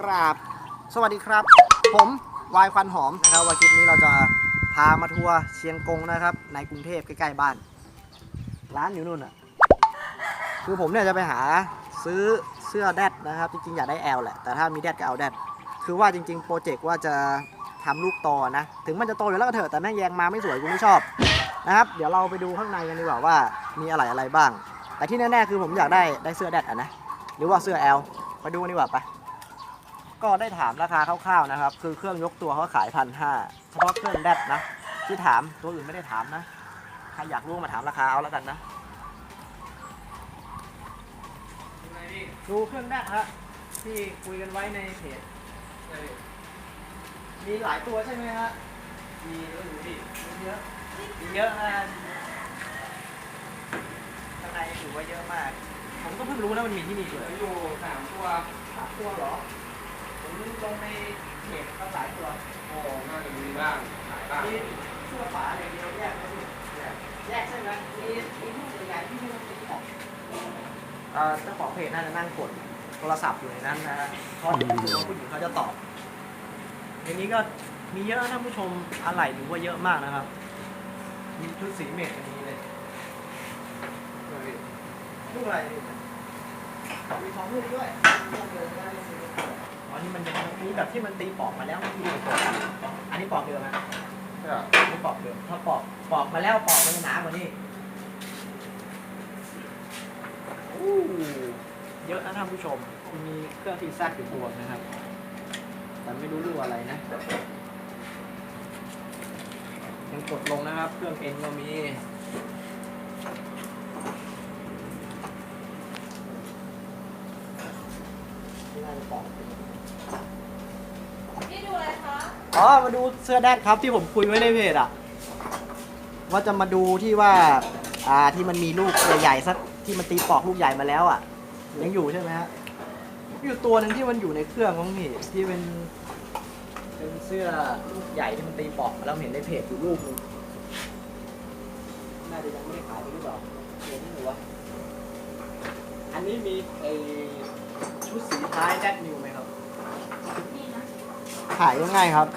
กราบ สวัสดีครับ ผมวายควันหอมนะครับวันคลิปนี้เราจะพามาทัวร์เชียงกงนะครับ ในกรุงเทพใกล้ๆบ้าน ร้านอยู่นู่นอะคือผมเนี่ยจะไปหาซื้อเสื้อแดดนะครับ จริงๆอยากได้แอลแหละ แต่ถ้ามีแดดก็เอาแดดคือว่าจริงๆโปรเจกต์ว่าจะทำลูกโตอนะ ถึงมันจะโตอยู่แล้วก็เถอะแต่แม่งแยงมาไม่สวยกูไม่ชอบนะครับ เดี๋ยวเราไปดูข้างในกันดีกว่าว่ามีอะไรอะไรบ้าง แต่ที่แน่ๆคือผมอยากได้ได้เสื้อแดดอะนะ หรือว่าเสื้อแอลไปดูกันดีกว่าไป ก็ได้ถามราคาคร่าวๆนะครับ คือเครื่องยกตัวเขาขายพันห้าเฉพาะเครื่องแดดนะที่ถามตัวอื่นไม่ได้ถามนะใครอยากรู้มาถามราคาเอาแล้วกันนะดูเครื่องแดดฮะที่คุยกันไว้ในเพจมีหลายตัวใช่ไหมฮะมีก็ดูดิมีเยอะมีเยอะนะข้างในถือว่าเยอะมาก ผมก็เพิ่งรู้นะมันมีที่นี่เลยอยู่สามตัวสามตัวเหรอ ผมลงในเพจก็หลายตัวโอ้น่าจะมีบ้างหลายบ้างมีเสื้อฝาอย่างเดียวแยกไหมพี่แยกแยกใช่ไหมมีมีรูปใหญ่ๆที่ไม่ต้องติดออกเอ่อเจ้าของเพจน่าจะนั่งกดโทรศัพท์อยู่ในนั้นนะฮะเพราะดูว่าผู้หญิงเขาจะตอบอย่างนี้ก็มีเยอะนะท่านผู้ชมอะไรถือว่าเยอะมากนะครับ มีชุดสีเมจอย่างนี้เลยลูกอะไรนี่มีสองลูกด้วย ลูกเดียวได้ลูกเดียวอ๋อนี่มันจะมีแบบที่มันตีปอกมาแล้วมันมีปอกอันนี้ปอกเดิมนะเนี่ยอันนี้ปอกเดิมถ้าปอกปอกมาแล้วปอกมันจะหนากว่านี้อู้เยอะนะท่านผู้ชม มีเครื่องทีแซดอยู่บวกนะครับ แต่ไม่รู้เรื่องอะไรนะยังกดลงนะครับ เครื่องเอ็นก็มี นี่น่าจะปอกเป็นนี่ดูอะไรคะอ๋อมาดูเสื้อแดดครับที่ผมคุยไว้ในเพจอะว่าจะมาดูที่ว่า อ่าที่มันมีลูกใหญ่ๆสักที่มันตีปอกลูกใหญ่มาแล้วอะยังอยู่ใช่ไหมฮะอยู่ตัวหนึ่งที่มันอยู่ในเครื่องของพี่ที่เป็น เป็นเสื้อลูกใหญ่ที่มันตีปอกมาแล้วเห็นในเพจอยู่รูปหนึงน่าจะยังไม่ได้ขายไปหรือเปล่าเห็นหรือวะอันนี้มีไอ ชุดสีท้ายแดดนิวไหมครับนี่นะขายยังไงครับ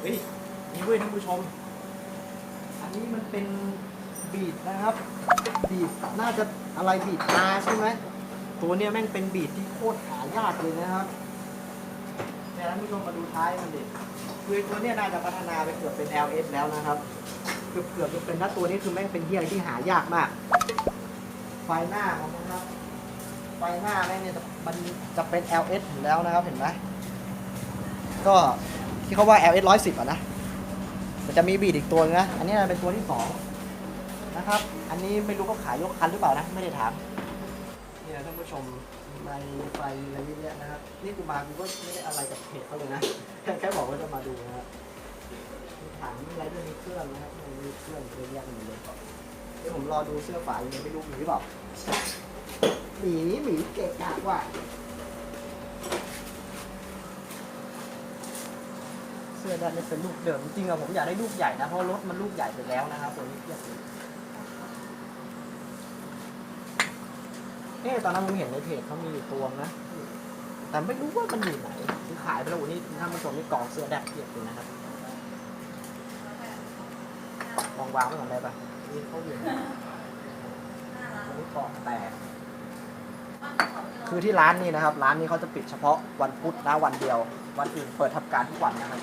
เฮ้ย นี่เว้ยท่านผู้ชม อันนี้มันเป็นบีดนะครับ บีดน่าจะอะไรบีดอาใช่ไหม ตัวเนี้ยแม่งเป็นบีดที่โคตรหายากเลยนะครับ แต่ท่านผู้ชมมาดูท้ายมันดิคือตัวเนี้ยน่าจะพัฒนาไปเกือบเป็น LS แล้วนะครับ เกือบเกือบจะเป็นถ้าตัวนี้คือแม่งเป็นเฮียอะไรที่หายากมาก ไฟหน้าของมันะครับ ไฟหน้าแม่งเนี่ยจะมันจะเป็น LS ถึงแล้วนะครับเห็นไหมก็ที่เขาว่า LS 110อะนะมันจะมีบีดอีกตัวนึงนะ อันนี้เป็นตัวที่สองนะครับ อันนี้ไม่รู้เขาขายยกคันหรือเปล่านะ ไม่ได้ถาม นี่นะท่านผู้ชมในไฟอะไรเยอะแยนะครับ นี่กูมากูก็ไม่ได้อะไรกับเพจเขาเลยนะ แค่บอกว่าจะมาดูนะครับ ถังมีอะไรด้วยมีเครื่องนะครับมีเครื่องเยอะแยะไปหมดเลยเดี๋ยวผมรอดูเสื้อฝาอยู่ไม่รู้มีหรือเปล่าหมีหมีเกะกะว่ะเสื้อด้านนี้เป็นลูกเดิมจริงๆอะผมอยากได้ลูกใหญ่นะเพราะรถมันลูกใหญ่ไปแล้วนะครับตัวนี้เทียบเลยเอ๊ะตอนนั้นผมเห็นในเพจเขามีอยู่ตัวนะแต่ไม่รู้ว่ามันอยู่ไหนคือขายไปแล้ววันนี้ท่านผู้ชมนี่กองเสื้อแดดเทียบเลยนะครับ วางวางไว้ก่อนได้ปะนี่เขาอยู่นะอันนี้กล่องแตกคือที่ร้านนี้นะครับ ร้านนี้เขาจะปิดเฉพาะวันพุธนะวันเดียว วันอื่นเปิดทำการทุกวันนะครับ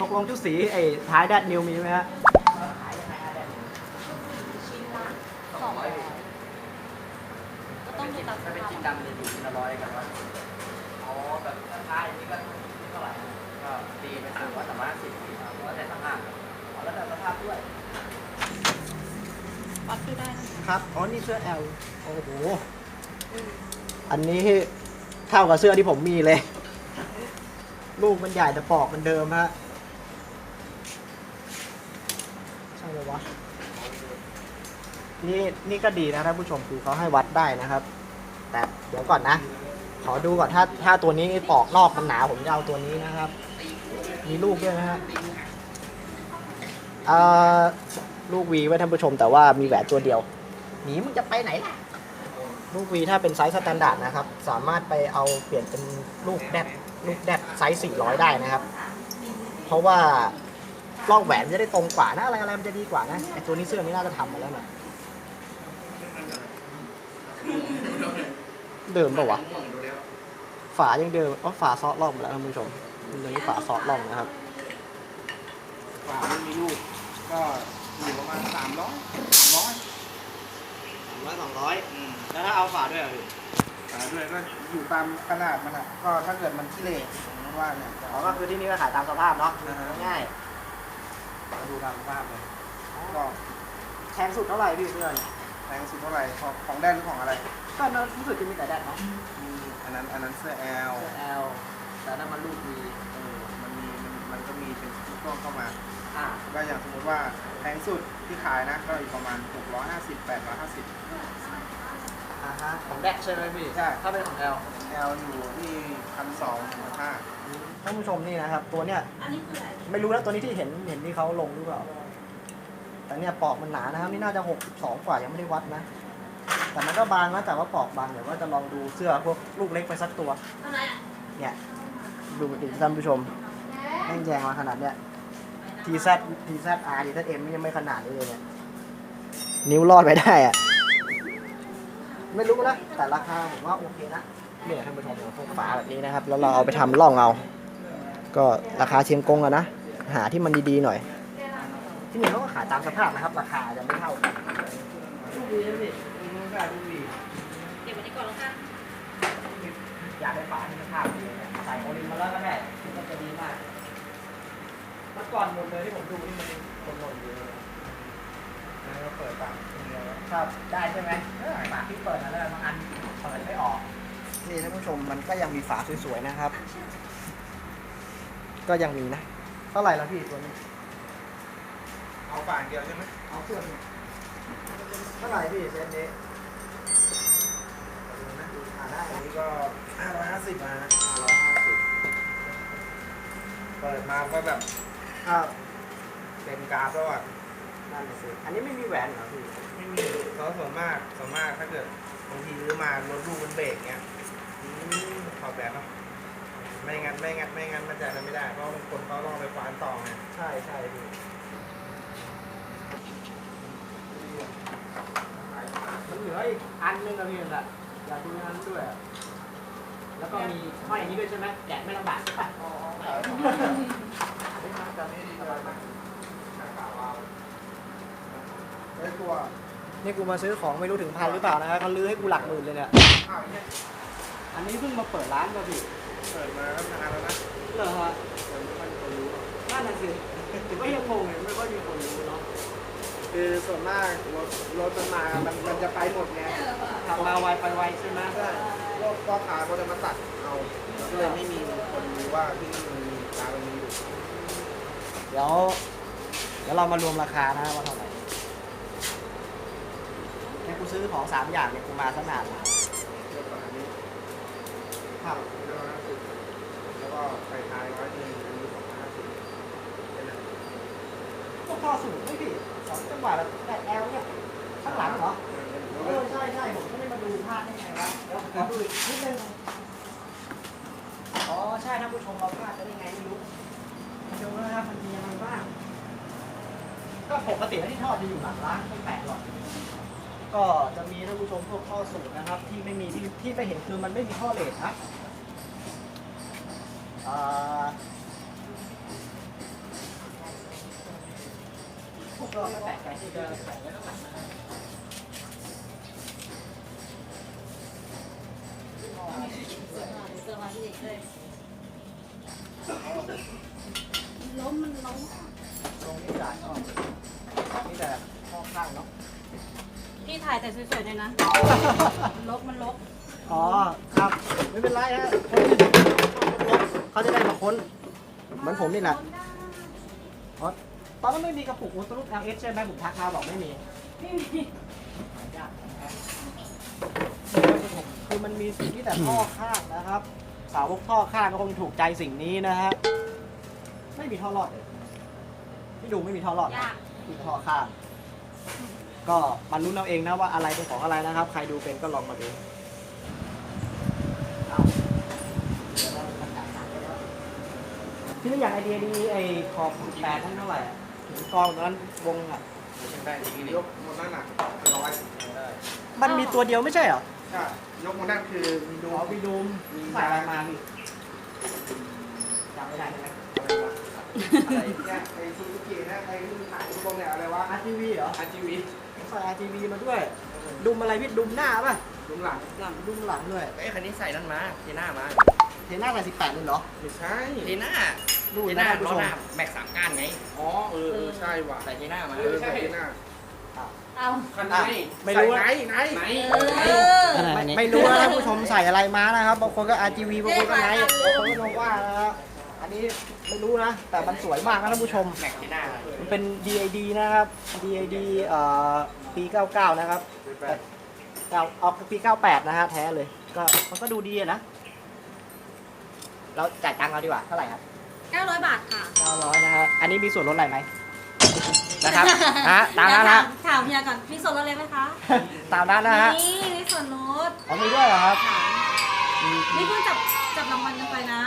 ตกลงชุดสีไอ้ท้ายแดดนิวมีไหมฮะชิ้นละสองร้อยก็ต้องดูตามสถ้าเป็นภาพชิ้นดำจะอยู่ชิ้นละร้อยกันว่าอ๋อแบบท้ายนี้ก็เท่าไหร่ก็ตีไปสามร้อยสามร้อยห้าสิบแล้วแต่สภาพอ๋อแล้วแต่สภาพด้วย วัดดูได้นะคะครับ อ๋อ นี่เสื้อ L โอ้โหอันนี้เท่ากับเสื้อที่ผมมีเลย ลูกมันใหญ่แต่ปอกมันเดิมฮะ ใช่เลยวะ นี่นี่ก็ดีนะท่านผู้ชมคือเขาให้วัดได้นะครับ แต่เดี๋ยวก่อนนะ ขอดูก่อนถ้าถ้าตัวนี้ปอกนอกมันหนาผมจะเอาตัวนี้นะครับ มีลูกด้วยนะฮะ อ่อลูกวีไว้ท่านผู้ชม แต่ว่ามีแหวนตัวเดียวหนีมึงจะไปไหนล่ะ ลูกวีถ้าเป็นไซส์สแตนดาร์ดนะครับ สามารถไปเอาเปลี่ยนเป็นลูกแดดลูกแดดไซส์400 ได้นะครับ เพราะว่าลอกแหวนจะได้ตรงกว่านะอะไรอะไรมันจะดีกว่านะไอตัวนี้เสื้อนี้น่าจะทำมาแล้วนะเดิมปะวะฝายังเดิมอ๋อฝาซอสล่องมาแล้วท่านผู้ชมตัวนี้ฝาซอสล่องนะครับฝาไม่มีลูก ก็อยู่ประมาณสามร้อยสามร้อยร้อยสองร้อยแล้วถ้าเอาฝาด้วยอะพี่ฝาด้วยก็อยู่ตามขนาดมันอะ ก็ถ้าเกิดมันขี้เหร่ผมว่าเนี่ยจะอ๋อก็คือที่นี่ก็ขายตามสภาพเนาะอ่าฮะง่ายดูตามสภาพเลยก็แพงสุดเท่าไหร่พี่เพื่อนแพงสุดเท่าไหร่ของของแดนหรือของอะไร ก็รู้สึกจะมีแต่แดดเนาะมีอันนั้นอันนั้นเสื้อแอลเสื้อ L แต่ถ้ามันลูกมีเออมันมีมันมันก็มีเป็นช่วงเข้ามา อ่าก็อย่างสมมติว่าแพงสุดที่ขายนะก็อยู่ประมาณ 650 850 อ่าฮะของแดดใช่ไหมพี่ใช่ ถ้าเป็นของ L L อยู่ที่พันสองถึงพันห้าท่านผู้ชมนี่นะครับ ตัวเนี้ยไม่รู้นะตัวนี้ที่เห็นเห็นที่เขาลงหรือเปล่า แต่เนี่ยปอกมันหนานะครับ นี่น่าจะหกสองกว่ายังไม่ได้วัดนะ แต่มันก็บางนะแต่ว่าปอกบางเดี๋ยวว่าจะลองดูเสื้อพวกลูกเล็กไปสักตัวเนี่ยดูดิท่านผู้ชมแม่งแยงมาขนาดเนี้ย TZ TZR TZM นี่ยังไม่ขนาดนี้เลยเนี่ยนิ้วรอดไปได้อะไม่รู้นะแต่ราคาผมว่าโอเคนะเนี่ยท่านผู้ชมพวกฝาแบบนี้นะครับ แล้วเราเอาไปทำร่องเอา ก็ราคาเชียงกงอะนะ หาที่มันดีๆหน่อย ที่นี่เขาก็ขายตามสภาพนะครับ ราคาจะไม่เท่ากันลูกดีนะพี่เก็บไว้ที่ก่อนแล้วกันอยากได้ฝาที่สภาพดีเนี่ยใส่โอลิมมาแล้วก็ได้มันจะดีมาก เมื่อก่อนหมดเลยที่ผมดูนี่มันเป็นคนหล่นอยู่เลยแล้วก็เปิดปากเดียวแล้วครับได้ใช่ไหมฝาที่เปิดมาแล้วบางอันเปิดไม่ออก นี่ท่านผู้ชมมันก็ยังมีฝาสวยๆนะครับ ก็ยังมีนะ เท่าไหร่แล้วพี่ตัวนี้ เอาปากเดียวใช่ไหมเอาเสื้อนี่เท่าไหร่พี่เซนนี้อ่าได้อันนี้ก็550นะร้อยห้าสิบเปิดมาก็แบบ ครับเต็มกราฟแล้วอะนั่นน่ะสิอันนี้ไม่มีแหวนเหรอพี่ไม่มีเขาส่วนมากส่วนมากถ้าเกิดบางทีซื้อมารถลูกมันเบรกเงี้ยอืมขอแบบเนาะไม่งั้นไม่งั้นไม่งั้นมันจะอะไรไม่ได้เพราะบางคนเขาต้องไปควานต่อไงใช่ใช่พี่มันเหลืออีกอันนึงอะพี่น่ะอยากดูอันนั้นด้วยอะแล้วก็มีห้อยอันนี้ด้วยใช่ไหมแกะไม่ลำบากใช่ปะ ได้ตัวนี่กูมาซื้อของไม่รู้ถึงพันหรือเปล่านะครับเขาลื้อให้กูหลักหมื่นเลยเนี่ย อ้าวเนี่ยอันนี้เพิ่งมาเปิดร้านมาพี่เปิดมาก็นานแล้วนะเหรอฮะคนไม่ค่อยมีคนรู้หรอกนั่นน่ะสิผมก็ยังงงเลยไม่ค่อยมีคนรู้เนาะคือส่วนมากรถรถมันมามันมันจะไปหมดไงขับมาไวไปไวใช่ไหมใช่พวกพ่อค้าเขาจะมาตัดเอาก็เลยไม่มีคนรู้ว่าที่นี่มันมีร้านมันมีอยู่ เดี๋ยวเดี๋ยวเรามารวมราคานะว่าเท่าไหร่แค่กูซื้อของสามอย่างเนี่ยกูมาสนานแล้วเยอะกว่าอันนี้ครับเยอะห้าสิบแล้วก็ไปท้ายร้อยหนึ่งอันนี้สองห้าสิบเป็นอะไรพวกท่อสูงไม่พี่สองจังหวะแบบแต่แอลเนี่ยข้างหลังเหรอ เออใช่ใช่ผมก็ไม่มาดูภาพได้ไงวะเดี๋ยวขอดูอีกนิดนึงอ๋อใช่ท่านผู้ชมเราพลาดจะได้ไงไม่รู้ ดูนะครับมันมีอะไรบ้าง ก็ปกติแล้วที่ทอดจะอยู่หลังร้านไม่แปลกหรอก ก็จะมีท่านผู้ชมพวกท่อสูงนะครับ ที่ไม่มีที่ที่ไม่เห็นคือมันไม่มีท่อเลสนะอ่าพวกเราไม่แปลกใจที่จะใส่ไว้ข้างหลังนะเสื้อมาที่เด็กเลย ล้มมันล้มตรงนี้จ่ายก็นี่แต่ข้อข้างเนาะพี่ถ่ายแต่สวยๆเลยนะ ลบมันลบอ๋อครับไม่เป็นไรฮะเขาจะได้มาค้น เหมือนผมนี่แหละอ๋อตอนนั้นไม่มีกระปุกอุตรุป LS ใช่ไหมผมทักมาบอกไม่มีไม่มียากนะครับคือมันมีสิ่งที่แต่ท่อข้างนะครับ สาวกท่อข้างก็คงถูกใจสิ่งนี้นะฮะ ไม่มีท่อรอดเลยพี่ดูไม่มีท่อรอดยากมีท่อข้าง ก็มาลุ้นเอาเองนะว่าอะไรเป็นของอะไรนะครับ ใครดูเป็นก็ลองมาดูเอาเดี๋ยวเราประกาศหาเลยครับที่นี่อย่างไอเดียดีไอขอบแปดนั่นเท่าไหร่อะถึงกองตอนนั้นวงอะได้จริงๆยกโมนั่นอะร้อยได้มันมีตัวเดียวไม่ใช่เหรอ ใช่ยกโมนั่นคือมีดูอ๋อวีดูมใส่อะไรมาพี่จำไม่ได้ใช่ไหมอะไรเนี่ยไอ้ซูซูกินะไอ้ที่มันขายตรงเนี่ยอะไรวะ RGB เหรอ RGB ใส่ RGB มาด้วย ดุมอะไรพี่ดุมหน้าป่ะลุงหลังหลังดุมหลังด้วยเอ้ยคันนี้ใส่นั่นมาเทน่ามาเทน่าใส่สิบแปดเลยเหรอไม่ใช่เทน่าดูเทนะน่าท่านผู้ล้อชมหน้าแม็กสามก้านไงอ๋อเออเออใช่ว่ะใส่เทน่ามาเออใช่น่ะ เอาคันอะนี้ไม่รู้ใส่นะไหนไหนไหนเออไม่ไม่รู้นะท่านผู้ชมใส่อะไรมานะครับ บางคนก็ RGB บางคนก็ไนท์บางคนก็โนว่านะครับอันนี้ไม่รู้นะ แต่มันสวยมากนะท่านผู้ชมแม็กเทน่ามันเป็น DID นะครับ DID เอ่อปี 99 นะครับแต่เก้าเอาปี 98 นะฮะแท้เลย ก็มันก็ดูดีอะนะ เราจ่ายตังค์เราดีกว่า เท่าไหร่ครับ 900 บาทค่ะ 900 นะฮะอันนี้มีส่วนลดอะไรไหม นะครับฮะตามนั้นเดี๋ยวนะถามถามเฮียก่อนมีส่วนลดอะไรไหมคะตามนั้นนะฮะนี่มีส่วนลดเอามีด้วยเหรอครับค่ะมีนี่เพิ่งจับจับรางวัลกันไปนะ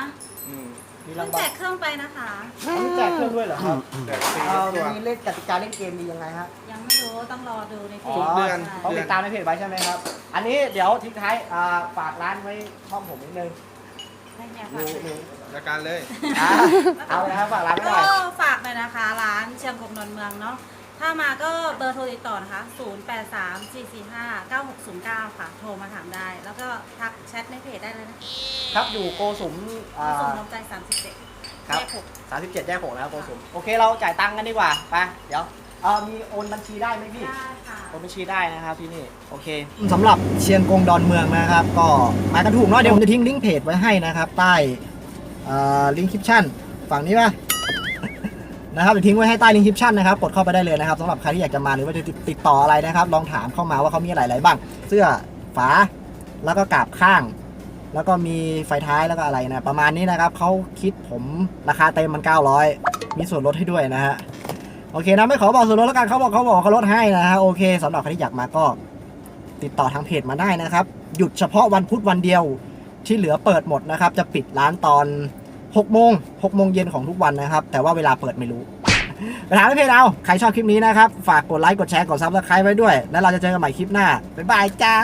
อืมมีเพิ่รางงวัแจลกเครื่องไปนะคะเขามีแจกเครื่องด้วยเหรอครับแต่ฟรีเอาตัว มีเล่นกติกาเล่นเกมมียังไงฮะ ยังไม่รู้ต้องรอดูในเพอ๋อจเดือน ต้องติดตามในเพจไว้ใช่ไหมครับ อันนี้เดี๋ยวทิ้งท้ายอ่าฝากร้านไว้ช่องผมนิดนึงให้เฮียหนูฝากหนูจัดการเลยอ่าเอาเลยครับฝากร้านไว้หก็น่อยฝาก หน่อยนะคะ ร้านเชียงกงนนท์เมืองเนาะถ้ามาก็เบอร์โทรติดต่อนะคะ 0834459609 ค่ะ โทรมาถามได้ แล้วก็ทักแชทในเพจได้เลยนะครับอยู่โกสุมอ่า ส่งน้ำใจ37ครับ แยกหก37แยกหกนะครับโกสุมโอเคเราจ่ายตังค์กันดีกว่าไปเดี๋ยวเออมีโอนบัญชีได้ไหมพี่ ได้ค่ะโอนบัญชีได้นะครับที่นี่ โอเคสำหรับเชียงกงดอนเมืองนะครับ ก็มากันถูกเนาะเดี๋ยวผมจะทิ้งลิงก์เพจไว้ให้นะครับ ใต้ลิงก์คลิปชั่น ฝั่งนี้ป่ะ นะครับเดี๋ยวทิ้งไว้ให้ใต้ลิงก์คลิปชั่นนะครับกดเข้าไปได้เลยนะครับสำหรับใครที่อยากจะมาหรือว่าจะติดต่ออะไรนะครับลองถามเข้ามาว่าเขามีอะไรอะไรบ้าง เสื้อฝาแล้วก็กาบข้าง แล้วก็มีไฟท้ายแล้วก็อะไรนะประมาณนี้นะครับเขาคิดผมราคาเต็มมัน 900 มีส่วนลดให้ด้วยนะฮะโอเคนะไม่ขอบอกส่วนลดแล้วกันเขาบอกเขาบอกเขาลดให้นะฮะโอเคสำหรับใครที่อยากมาก็ติดต่อทางเพจมาได้นะครับ หยุดเฉพาะวันพุธวันเดียวที่เหลือเปิดหมดนะครับ จะปิดร้านตอน 6โมง6โมงเย็นของทุกวันนะครับ แต่ว่าเวลาเปิดไม่รู้ไปถามในเพจเอาใครชอบคลิปนี้นะครับ ฝากกดไลค์ กดแชร์ กดซับสไครต์ไว้ด้วย แล้วเราจะเจอกันใหม่คลิปหน้า บ๊ายบายจ้า